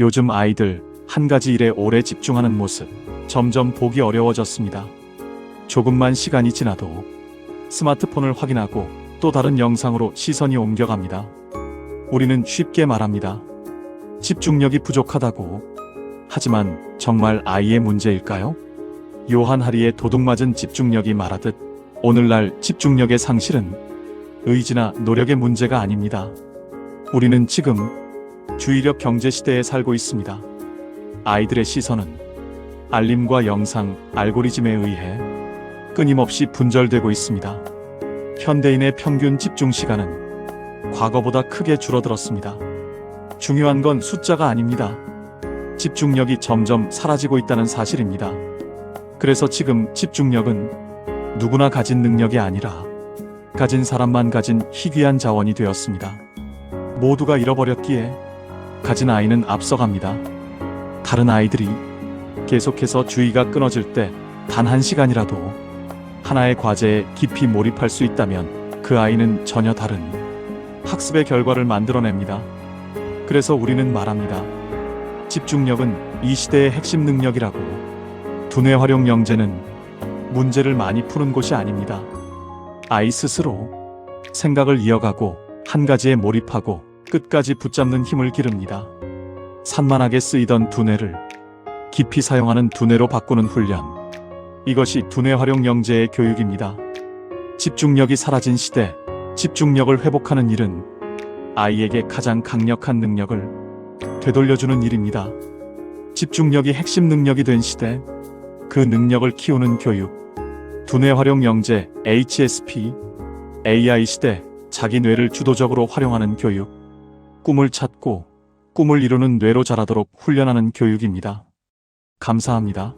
요즘 아이들 한 가지 일에 오래 집중하는 모습 점점 보기 어려워졌습니다. 조금만 시간이 지나도 스마트폰을 확인하고 또 다른 영상으로 시선이 옮겨갑니다. 우리는 쉽게 말합니다. 집중력이 부족하다고. 하지만 정말 아이의 문제일까요? 요한 하리의 도둑맞은 집중력이 말하듯 오늘날 집중력의 상실은 의지나 노력의 문제가 아닙니다. 우리는 지금 주의력 경제 시대에 살고 있습니다. 아이들의 시선은 알림과 영상, 알고리즘에 의해 끊임없이 분절되고 있습니다. 현대인의 평균 집중 시간은 과거보다 크게 줄어들었습니다. 중요한 건 숫자가 아닙니다. 집중력이 점점 사라지고 있다는 사실입니다. 그래서 지금 집중력은 누구나 가진 능력이 아니라 가진 사람만 가진 희귀한 자원이 되었습니다. 모두가 잃어버렸기에 가진 아이는 앞서갑니다. 다른 아이들이 계속해서 주의가 끊어질 때 단 한 시간이라도 하나의 과제에 깊이 몰입할 수 있다면 그 아이는 전혀 다른 학습의 결과를 만들어냅니다. 그래서 우리는 말합니다. 집중력은 이 시대의 핵심 능력이라고. 두뇌 활용 영재는 문제를 많이 푸는 곳이 아닙니다. 아이 스스로 생각을 이어가고 한 가지에 몰입하고 끝까지 붙잡는 힘을 기릅니다. 산만하게 쓰이던 두뇌를 깊이 사용하는 두뇌로 바꾸는 훈련. 이것이 두뇌 활용 영재의 교육입니다. 집중력이 사라진 시대, 집중력을 회복하는 일은 아이에게 가장 강력한 능력을 되돌려주는 일입니다. 집중력이 핵심 능력이 된 시대, 그 능력을 키우는 교육. 두뇌 활용 영재 HSP, AI 시대, 자기 뇌를 주도적으로 활용하는 교육. 꿈을 찾고 꿈을 이루는 뇌로 자라도록 훈련하는 교육입니다. 감사합니다.